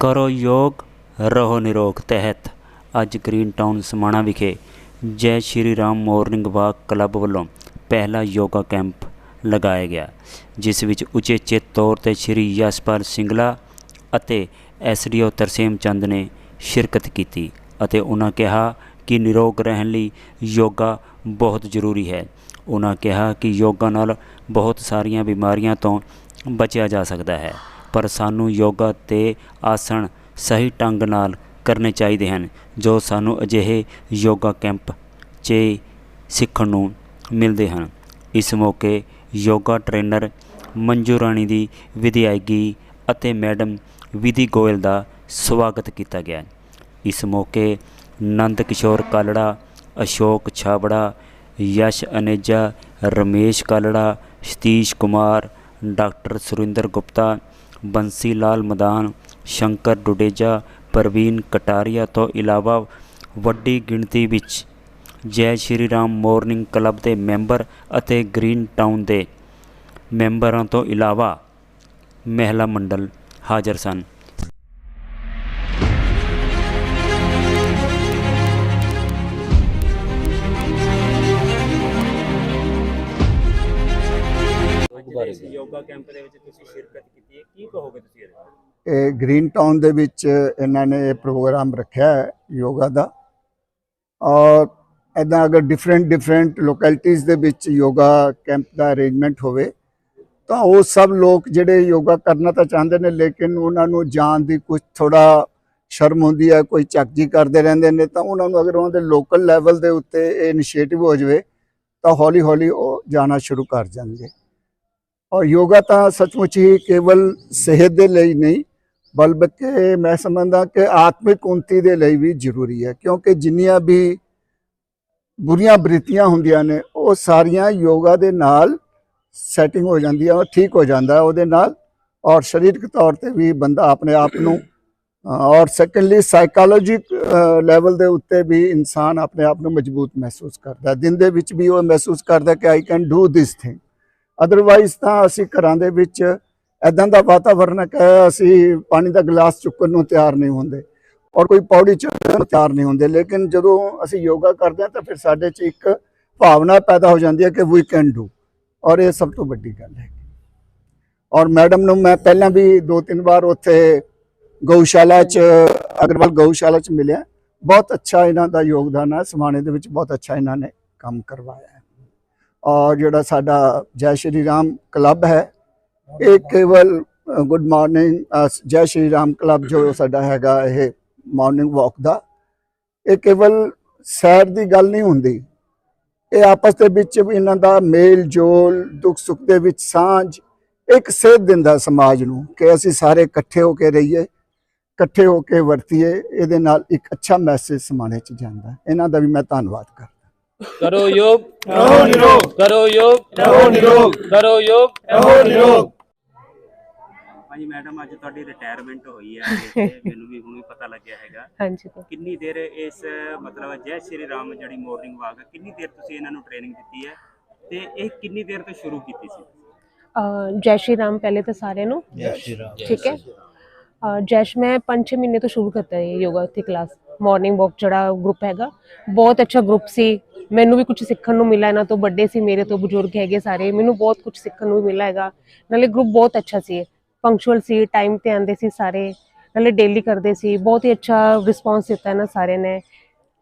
ਕਰੋ ਯੋਗ, ਰਹੋ ਨਿਰੋਗ। ਤਹਿਤ ਅੱਜ ਗ੍ਰੀਨ ਟਾਊਨ ਸਮਾਣਾ ਵਿਖੇ Jai Shri Ram morning walk club ਵੱਲੋਂ ਪਹਿਲਾ ਯੋਗਾ ਕੈਂਪ ਲਗਾਇਆ ਗਿਆ, ਜਿਸ ਵਿੱਚ ਉਚੇਚੇ ਤੌਰ ਤੇ ਸ਼੍ਰੀ ਯਸ਼ਪਾਲ ਸਿੰਗਲਾ ਅਤੇ ਐਸਡੀਓ ਤਰਸੇਮ ਚੰਦ ਨੇ ਸ਼ਿਰਕਤ ਕੀਤੀ ਅਤੇ ਉਹਨਾਂ ਕਿਹਾ ਕਿ ਨਿਰੋਗ ਰਹਿਣ ਲਈ ਯੋਗਾ ਬਹੁਤ ਜ਼ਰੂਰੀ ਹੈ। ਉਹਨਾਂ ਕਿਹਾ ਕਿ ਯੋਗਾ ਨਾਲ ਬਹੁਤ ਸਾਰੀਆਂ ਬਿਮਾਰੀਆਂ ਤੋਂ ਬਚਿਆ ਜਾ ਸਕਦਾ ਹੈ। ਪਰ ਸਾਨੂੰ ਯੋਗਾ ਤੇ ਆਸਣ ਸਹੀ ਢੰਗ ਨਾਲ ਕਰਨੇ ਚਾਹੀਦੇ ਹਨ, ਜੋ ਸਾਨੂੰ ਅਜਿਹੇ ਯੋਗਾ ਕੈਂਪ 'ਚ ਸਿੱਖਣ ਨੂੰ ਮਿਲਦੇ ਹਨ। ਇਸ ਮੌਕੇ ਯੋਗਾ ਟ੍ਰੇਨਰ ਮੰਜੂ ਰਾਣੀ ਦੀ ਵਿਦਿਆਇਗੀ ਅਤੇ ਮੈਡਮ ਵਿਧੀ ਗੋਇਲ ਦਾ ਸਵਾਗਤ ਕੀਤਾ ਗਿਆ। ਇਸ ਮੌਕੇ ਨੰਦ ਕਿਸ਼ੋਰ ਕਾਲੜਾ, ਅਸ਼ੋਕ ਛਾਬੜਾ, ਯਸ਼ ਅਨੇਜਾ, ਰਮੇਸ਼ ਕਾਲੜਾ, ਸਤੀਸ਼ ਕੁਮਾਰ, ਡਾਕਟਰ ਸੁਰਿੰਦਰ ਗੁਪਤਾ ਬੰਸੀ ਲਾਲ ਮਦਾਨ, ਸ਼ੰਕਰ ਡੁਡੇਜਾ, ਪ੍ਰਵੀਨ ਕਟਾਰੀਆ ਤੋਂ ਇਲਾਵਾ ਵੱਡੀ ਗਿਣਤੀ ਵਿੱਚ ਜੈ ਸ਼੍ਰੀ ਰਾਮ ਮਾਰਨਿੰਗ ਕਲੱਬ ਦੇ ਮੈਂਬਰ ਅਤੇ ਗ੍ਰੀਨ ਟਾਊਨ ਦੇ ਮੈਂਬਰਾਂ ਤੋਂ ਇਲਾਵਾ ਮਹਿਲਾ ਮੰਡਲ ਹਾਜ਼ਰ ਸਨ। ਇਸ ਯੋਗਾ ਕੈਂਪ ਦੇ ਵਿੱਚ ਤੁਸੀਂ ਸ਼ਿਰਕਤ ਕੀਤੀ ਹੈ, ਕੀ ਕਹੋਗੇ ਤੁਸੀਂ ਇਹਦੇ ਇਹ ਗ੍ਰੀਨ ਟਾਊਨ ਦੇ ਵਿੱਚ ਇਹਨਾਂ ਨੇ ਇਹ ਪ੍ਰੋਗਰਾਮ ਰੱਖਿਆ ਹੈ, ਯੋਗਾ ਦਾ। ਔਰ ਇਦਾਂ ਅਗਰ ਡਿਫਰੈਂਟ ਡਿਫਰੈਂਟ ਲੋਕੈਲਿਟੀਜ਼ ਦੇ ਵਿੱਚ ਯੋਗਾ ਕੈਂਪ ਦਾ ਅਰੇਂਜਮੈਂਟ ਹੋਵੇ, ਤਾਂ ਉਹ ਸਭ ਲੋਕ ਜਿਹੜੇ ਯੋਗਾ ਕਰਨਾ ਤਾਂ ਚਾਹੁੰਦੇ ਨੇ, ਲੇਕਿਨ ਉਹਨਾਂ ਨੂੰ ਜਾਣ ਦੀ ਕੁਝ ਥੋੜਾ ਸ਼ਰਮ ਹੁੰਦੀ ਹੈ, ਕੋਈ ਚੱਕਜੀ ਕਰਦੇ ਰਹਿੰਦੇ ਨੇ, ਤਾਂ ਉਹਨਾਂ ਨੂੰ ਅਗਰ ਉਹਨਾਂ ਦੇ ਲੋਕਲ ਲੈਵਲ ਦੇ ਉੱਤੇ ਇਹ ਇਨੀਸ਼ੀਏਟਿਵ ਹੋ ਜਾਵੇ, ਤਾਂ ਹੌਲੀ ਹੌਲੀ ਉਹ ਜਾਣਾ ਸ਼ੁਰੂ ਕਰ ਜਾਣਗੇ। ਔਰ ਯੋਗਾ ਤਾਂ ਸੱਚਮੁੱਚ ਹੀ ਕੇਵਲ ਸਿਹਤ ਦੇ ਲਈ ਨਹੀਂ ਬਲਕਿ ਮੈਂ ਸਮਝਦਾ ਕਿ ਆਤਮਿਕ ਉન્નਤੀ ਦੇ ਲਈ ਵੀ ਜ਼ਰੂਰੀ ਹੈ, ਕਿਉਂਕਿ ਜਿੰਨੀਆਂ ਵੀ ਬੁਰੀਆਂ ਬ੍ਰਿਤੀਆਂ ਹੁੰਦੀਆਂ ਨੇ, ਉਹ ਸਾਰੀਆਂ ਯੋਗਾ ਦੇ ਨਾਲ ਸੈਟਿੰਗ ਹੋ ਜਾਂਦੀ ਹੈ ਉਹ ਠੀਕ ਹੋ ਜਾਂਦਾ ਉਹਦੇ ਨਾਲ, ਔਰ ਸਰੀਰਕ ਤੌਰ ਤੇ ਵੀ ਬੰਦਾ ਆਪਣੇ ਆਪ ਨੂੰ ਔਰ ਸੈਕੰਡਲੀ ਸਾਈਕੋਲੋਜਿਕ ਲੈਵਲ ਦੇ ਉੱਤੇ ਵੀ ਇਨਸਾਨ ਆਪਣੇ ਆਪ ਨੂੰ ਮਜ਼ਬੂਤ ਮਹਿਸੂਸ ਕਰਦਾ ਦਿਨ ਦੇ ਵਿੱਚ ਵੀ ਉਹ ਮਹਿਸੂਸ ਕਰਦਾ ਕਿ I can do this thing otherwise ਤਾਂ ਅਸੀਂ ਘਰਾਂ ਦੇ ਵਿੱਚ ਐਦਾਂ ਦਾ ਵਾਤਾਵਰਨ ਹੈ ਕਿ ਅਸੀਂ ਪਾਣੀ ਦਾ ਗਲਾਸ ਚੁੱਕਣ ਨੂੰ ਤਿਆਰ ਨਹੀਂ ਹੁੰਦੇ ਔਰ ਕੋਈ ਪੌੜੀ ਚੜ੍ਹਨ ਨੂੰ ਤਿਆਰ ਨਹੀਂ ਹੁੰਦੇ। ਲੇਕਿਨ ਜਦੋਂ ਅਸੀਂ ਯੋਗਾ ਕਰਦੇ ਹਾਂ ਤਾਂ ਫਿਰ ਸਾਡੇ 'ਚ ਇੱਕ ਭਾਵਨਾ ਪੈਦਾ ਹੋ ਜਾਂਦੀ ਹੈ ਕਿ ਵੀ ਕੈਨ ਡੂ ਔਰ ਇਹ ਸਭ ਤੋਂ ਵੱਡੀ ਗੱਲ ਹੈ। ਔਰ ਮੈਡਮ ਨੂੰ ਮੈਂ ਪਹਿਲਾਂ ਵੀ ਦੋ ਤਿੰਨ ਵਾਰ ਉੱਥੇ ਗਊਸ਼ਾਲਾ 'ਚ, ਅਗਰਵਾਲ ਗਊਸ਼ਾਲਾ 'ਚ ਮਿਲਿਆ। ਬਹੁਤ ਅੱਛਾ ਇਹਨਾਂ ਦਾ ਯੋਗਦਾਨ ਹੈ। ਸਮਾਣੇ ਦੇ ਵਿੱਚ ਬਹੁਤ ਅੱਛਾ ਇਹਨਾਂ ਨੇ ਕੰਮ ਕਰਵਾਇਆ ਹੈ। ਔਰ ਜਿਹੜਾ ਸਾਡਾ ਜੈ ਸ਼੍ਰੀ ਰਾਮ ਕਲੱਬ ਹੈ, ਇਹ ਕੇਵਲ ਗੁੱਡ ਮਾਰਨਿੰਗ ਜੈ ਸ਼੍ਰੀ ਰਾਮ ਕਲੱਬ ਜੋ ਸਾਡਾ ਹੈਗਾ ਇਹ ਮਾਰਨਿੰਗ ਵਾਕ ਦਾ, ਇਹ ਕੇਵਲ ਸੈਰ ਦੀ ਗੱਲ ਨਹੀਂ ਹੁੰਦੀ। ਇਹ ਆਪਸ ਦੇ ਵਿੱਚ ਵੀ ਇਹਨਾਂ ਦਾ ਮੇਲ ਜੋਲ, ਦੁੱਖ ਸੁੱਖ ਦੇ ਵਿੱਚ ਸਾਂਝ, ਇੱਕ ਸੇਧ ਦਿੰਦਾ ਸਮਾਜ ਨੂੰ ਕਿ ਅਸੀਂ ਸਾਰੇ ਇਕੱਠੇ ਹੋ ਕੇ ਰਹੀਏ, ਇਕੱਠੇ ਹੋ ਕੇ ਵਰਤੀਏ, ਇਹਦੇ ਨਾਲ ਇੱਕ ਅੱਛਾ ਮੈਸੇਜ ਸਮਾਣੇ ਚ ਜਾਂਦਾ। ਇਹਨਾਂ ਦਾ ਵੀ ਮੈਂ ਧੰਨਵਾਦ ਕਰਦਾ। ਕਰੋ ਯੋਗ। ਰਹੋ ਨਿਰੋਗ। ਕਰੋ ਯੋਗ। ਰਹੋ ਨਿਰੋਗ। ਕਰੋ ਯੋਗ। ਰਹੋ ਨਿਰੋਗ। ਹਾਂਜੀ ਮੈਡਮ ਅੱਜ ਤੁਹਾਡੀ ਰਿਟਾਇਰਮੈਂਟ ਹੋਈ ਹੈ। ਤੇ ਮੈਨੂੰ ਵੀ ਹੁਣੇ ਪਤਾ ਲੱਗਿਆ ਹੈਗਾ। ਹਾਂਜੀ। ਕਿੰਨੀ ਦੇਰ ਇਸ ਮਤਲਬ ਜੈ ਸ਼੍ਰੀ ਰਾਮ ਜਿਹੜੀ ਮਾਰਨਿੰਗ ਵਾਕ ਕਿੰਨੀ ਦੇਰ ਤੁਸੀਂ ਇਹਨਾਂ ਨੂੰ ਟ੍ਰੇਨਿੰਗ ਦਿੱਤੀ ਹੈ? ਤੇ ਇਹ ਕਿੰਨੀ ਦੇਰ ਤੋਂ ਸ਼ੁਰੂ ਕੀਤੀ ਸੀ? ਜੈ ਸ਼੍ਰੀ ਰਾਮ ਪਹਿਲੇ ਤਾਂ ਸਾਰਿਆਂ ਨੂੰ। ਜੈ ਸ਼੍ਰੀ ਰਾਮ। ਠੀਕ ਹੈ। ਜੈਸ਼ ਮੈਂ 5-6 ਮਹੀਨੇ ਤੋਂ ਸ਼ੁਰੂ ਕਰਤਾ ਹੈ ਯੋਗਾ ਦੀ ਕਲਾਸ ਮਾਰਨਿੰਗ ਵਾਕ ਜਿਹੜਾ ਗਰੁੱਪ ਹੈਗਾ ਬਹੁਤ ਅੱਛਾ ਗਰੁੱਪ ਸੀ। ਮੈਨੂੰ ਵੀ ਕੁਝ ਸਿੱਖਣ ਨੂੰ ਮਿਲਾ ਇਹਨਾਂ ਤੋਂ ਵੱਡੇ ਸੀ ਮੇਰੇ ਤੋਂ ਬਜ਼ੁਰਗ ਹੈਗੇ ਸਾਰੇ ਮੈਨੂੰ ਬਹੁਤ ਕੁਝ ਸਿੱਖਣ ਨੂੰ ਵੀ ਮਿਲਾ ਹੈਗਾ। ਨਾਲੇ ਗਰੁੱਪ ਬਹੁਤ ਅੱਛਾ ਸੀ ਪੰਕਚੁਅਲ ਸੀ ਟਾਈਮ ਤੇ ਆਉਂਦੇ ਸੀ ਸਾਰੇ ਨਾਲੇ ਡੇਲੀ ਕਰਦੇ ਸੀ ਬਹੁਤ ਹੀ ਅੱਛਾ ਰਿਸਪੌਂਸ ਦਿੱਤਾ ਇਹਨਾਂ ਸਾਰਿਆਂ ਨੇ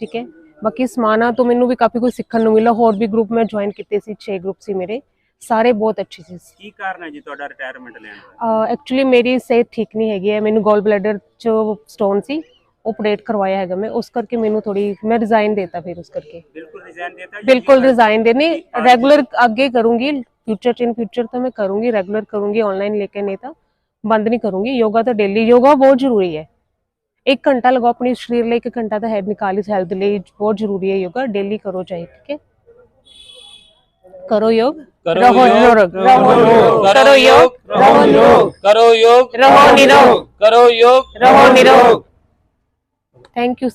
ਠੀਕ ਹੈ? ਬਾਕੀ ਸਮਾਨਾ ਤੋਂ ਮੈਨੂੰ ਵੀ ਕਾਫੀ ਕੁਝ ਸਿੱਖਣ ਨੂੰ ਮਿਲਾ ਹੋਰ ਵੀ ਗਰੁੱਪ ਮੈਂ ਜੁਆਇਨ ਕੀਤੇ ਸੀ 6 ਗਰੁੱਪ ਸੀ ਮੇਰੇ ਸਾਰੇ ਬਹੁਤ ਅੱਛੇ ਸੀ। ਕੀ ਕਾਰਨ ਹੈ ਜੀ ਤੁਹਾਡਾ ਰਿਟਾਇਰਮੈਂਟ ਲੈਣ ਦਾ? ਐਕਚੁਅਲੀ ਮੇਰੀ ਸਿਹਤ ਠੀਕ ਨਹੀਂ ਹੈਗੀ ਹੈ ਮੈਨੂੰ ਗੋਲ ਬਲੈਡਰ ਚ ਸਟੋਨ ਸੀ ਆਪਰੇਟ ਕਰਵਾਇਆ ਹੈਗਾ ਮੈਂ ਉਸ ਕਰਕੇ ਮੈਨੂੰ ਥੋੜੀ ਮੈਂ ਰਿਜ਼ਾਈਨ ਦੇਤਾ ਫਿਰ ਉਸ ਕਰਕੇ। ਬਿਲਕੁਲ ਰਿਜ਼ਾਈਨ ਦੇਤਾ ਜਾਂ ਬਿਲਕੁਲ ਕੀ ਰਿਜ਼ਾਈਨ ਦੇਨੇ ਰੈਗੂਲਰ ਅੱਗੇ ਕਰੂੰਗੀ ਫਿਊਚਰ ਚ ਇਨ ਫਿਊਚਰ ਤਾਂ ਮੈਂ ਕਰੂੰਗੀ ਰੈਗੂਲਰ ਕਰੂੰਗੀ ਆਨਲਾਈਨ ਲੇਕਿਨ ਨਹੀਂ ਤਾਂ ਬੰਦ ਨਹੀਂ ਕਰੂੰਗੀ। ਯੋਗਾ ਤਾਂ ਡੇਲੀ ਯੋਗਾ ਬਹੁਤ ਜ਼ਰੂਰੀ ਹੈ। ਇੱਕ ਘੰਟਾ ਲਗਾਓ ਆਪਣੇ ਸਰੀਰ ਲਈ ਇੱਕ ਘੰਟਾ ਤਾਂ ਹੈਡ ਨਿਕਾਲੀ ਹੈਲਥ ਲਈ ਬਹੁਤ ਜ਼ਰੂਰੀ ਹੈ ਯੋਗਾ ਡੇਲੀ ਕਰੋ ਚਾਹੇ ਠੀਕ ਹੈ? ਕਰੋ ਯੋਗ? ਕਰੋ ਰਹੋ ਯੋਗ ਨਿਰੋਗ ਰਹੋ ਨਿਰੋਗ ਕਰੋ ਯੋਗ ਰਹੋ ਨਿਰੋਗ ਕਰੋ ਯੋਗ ਰਹੋ ਨਿਰੋਗ ਕਰੋ ਯੋਗ ਰਹੋ ਨਿਰੋਗ। ਥੈਂਕ ਯੂ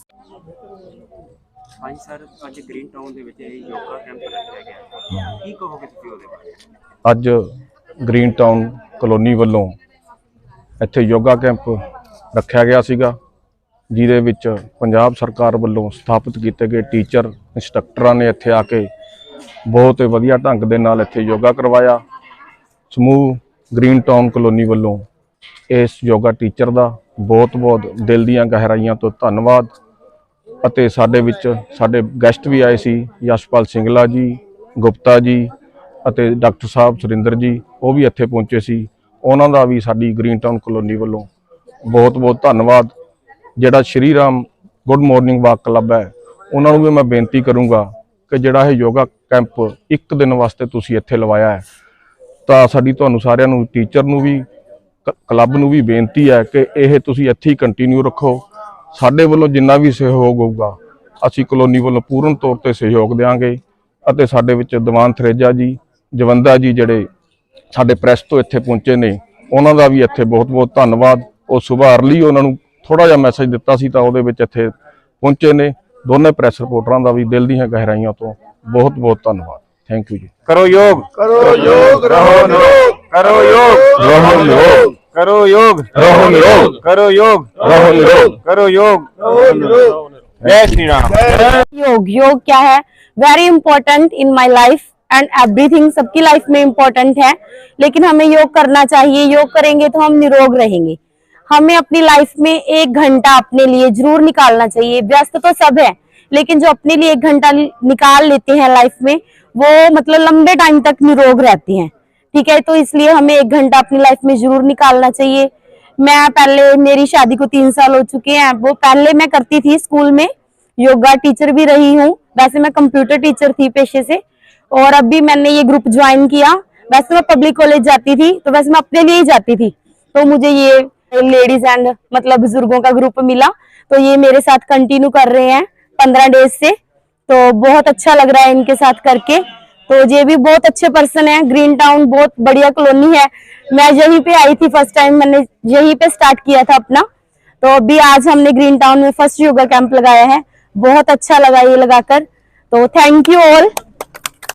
ਹਾਂਜੀ ਸਰ, ਅੱਜ ਗ੍ਰੀਨ ਟਾਊਨ ਦੇ ਵਿੱਚ ਇਹ ਯੋਗਾ ਕੈਂਪ ਰੱਖਿਆ ਗਿਆ ਕੀ ਕਹੋਗੇ ਤੁਸੀਂ ਉਹਦੇ ਬਾਰੇ? ਅੱਜ ਗ੍ਰੀਨ ਟਾਊਨ ਕਲੋਨੀ ਵੱਲੋਂ ਇੱਥੇ ਯੋਗਾ ਕੈਂਪ ਰੱਖਿਆ ਗਿਆ ਸੀਗਾ, ਜਿਹਦੇ ਵਿੱਚ ਪੰਜਾਬ ਸਰਕਾਰ ਵੱਲੋਂ ਸਥਾਪਿਤ ਕੀਤੇ ਗਏ ਟੀਚਰ ਇੰਸਟ੍ਰਕਟਰਾਂ ਨੇ ਇੱਥੇ ਆ ਕੇ ਬਹੁਤ ਹੀ ਵਧੀਆ ਢੰਗ ਦੇ ਨਾਲ ਇੱਥੇ ਯੋਗਾ ਕਰਵਾਇਆ। ਸਮੂਹ ਗ੍ਰੀਨ ਟਾਊਨ ਕਲੋਨੀ ਵੱਲੋਂ ਇਸ ਯੋਗਾ ਟੀਚਰ ਦਾ ਬਹੁਤ-ਬਹੁਤ ਦਿਲ ਦੀਆਂ ਗਹਿਰਾਈਆਂ ਤੋਂ ਧੰਨਵਾਦ। ਅਤੇ ਸਾਡੇ ਵਿੱਚ ਸਾਡੇ ਗੈਸਟ ਵੀ ਆਏ ਸੀ, ਯਸ਼ਪਾਲ ਸਿੰਗਲਾ ਜੀ, ਗੁਪਤਾ ਜੀ ਅਤੇ ਡਾਕਟਰ ਸਾਹਿਬ ਸੁਰਿੰਦਰ ਜੀ, ਉਹ ਵੀ ਇੱਥੇ ਪਹੁੰਚੇ ਸੀ। ਉਹਨਾਂ ਦਾ ਵੀ ਸਾਡੀ ਗ੍ਰੀਨ ਟਾਊਨ ਕਲੋਨੀ ਵੱਲੋਂ ਬਹੁਤ-ਬਹੁਤ ਧੰਨਵਾਦ। ਜਿਹੜਾ Shri Ram good morning walk club ਹੈ, ਉਹਨਾਂ ਨੂੰ ਵੀ ਮੈਂ ਬੇਨਤੀ ਕਰੂੰਗਾ ਕਿ ਜਿਹੜਾ ਇਹ ਯੋਗਾ ਕੈਂਪ ਇੱਕ ਦਿਨ ਵਾਸਤੇ ਤੁਸੀਂ ਇੱਥੇ ਲਵਾਇਆ ਹੈ, ਤਾਂ ਸਾਡੀ ਤੁਹਾਨੂੰ ਸਾਰਿਆਂ ਨੂੰ, ਟੀਚਰ ਨੂੰ ਵੀ ਕਲੱਬ ਨੂੰ ਵੀ ਬੇਨਤੀ ਹੈ ਕਿ ਇਹ ਤੁਸੀਂ ਇੱਥੇ ਹੀ ਕੰਟੀਨਿਊ ਰੱਖੋ। ਸਾਡੇ ਵੱਲੋਂ ਜਿੰਨਾ ਵੀ ਸਹਿਯੋਗ ਹੋਊਗਾ ਅਸੀਂ ਕਲੋਨੀ ਵੱਲੋਂ ਪੂਰਨ ਤੌਰ ਤੇ ਸਹਿਯੋਗ ਦੇਵਾਂਗੇ ਅਤੇ ਸਾਡੇ ਵਿੱਚ ਦੀਵਾਨ ਥਰੇਜਾ ਜੀ ਜਵੰਦਾ ਜੀ ਜਿਹੜੇ ਸਾਡੇ ਪ੍ਰੈਸ ਤੋਂ ਇੱਥੇ ਪਹੁੰਚੇ ਨੇ ਉਹਨਾਂ ਦਾ ਵੀ ਇੱਥੇ ਬਹੁਤ-ਬਹੁਤ ਧੰਨਵਾਦ। ਉਹ ਸਵੇਰ ਅਰਲੀ ਉਹਨਾਂ ਨੂੰ ਥੋੜਾ ਜਿਹਾ ਮੈਸੇਜ ਦਿੱਤਾ ਸੀ ਤਾਂ ਉਹਦੇ ਵਿੱਚ ਇੱਥੇ ਪਹੁੰਚੇ ਨੇ। ਦੋਨੇ ਪ੍ਰੈਸ ਰਿਪੋਰਟਰਾਂ ਦਾ ਵੀ ਦਿਲ ਦੀਆਂ ਗਹਿਰਾਈਆਂ ਤੋਂ ਬਹੁਤ-ਬਹੁਤ ਧੰਨਵਾਦ। ਥੈਂਕ ਯੂ ਜੀ। ਕਰੋ ਯੋਗ। ਕਰੋ ਯੋਗ ਰਹੋ ਨਿਰੋਗ ਕਰੋ ਯੋਗ। ਰਹੋ ਯੋਗ। करो योग। रहो निरोग करो योग। रहो निरोग करो योग। जय श्री राम। योग। योग क्या है? Very important in my life and everything सबकी लाइफ में इम्पोर्टेंट है। लेकिन हमें योग करना चाहिए। योग करेंगे तो हम निरोग रहेंगे। हमें अपनी लाइफ में एक घंटा अपने लिए ज़रूर निकालना चाहिए। व्यस्त तो सब है लेकिन जो अपने लिए एक घंटा निकाल लेते हैं लाइफ में वो मतलब लंबे टाइम तक निरोग रहते हैं। ठीक है? तो इसलिए हमें एक घंटा अपनी लाइफ में ज़रूर निकालना चाहिए। मैं पहले, मेरी शादी को तीन साल हो चुके हैं। वो पहले मैं करती थी स्कूल में। योगा टीचर भी रही हूँ। वैसे मैं कंप्यूटर टीचर थी पेशे से। और अभी मैंने ये ग्रुप ज्वाइन किया। वैसे मैं पब्लिक कॉलेज जाती थी तो वैसे मैं अपने लिए ही जाती थी। तो मुझे ये लेडीज़ एंड मतलब बुज़ुर्गों का ग्रुप मिला। तो ये मेरे साथ कंटिन्यू कर रहे हैं पंद्रह डेज़ से। तो बहुत अच्छा लग रहा है इनके साथ करके। तो ये भी बहुत अच्छे पर्सन है। ग्रीन टाउन बहुत बढ़िया कॉलोनी है। मैं यहीं पे आई थी फ़र्स्ट टाइम मैंने यहीं पे स्टार्ट किया था अपना। तो अभी आज हमने ग्रीन टाउन में फ़र्स्ट योगा कैंप लगाया है। बहुत अच्छा लगा ये लगाकर। तो थैंक यू ऑल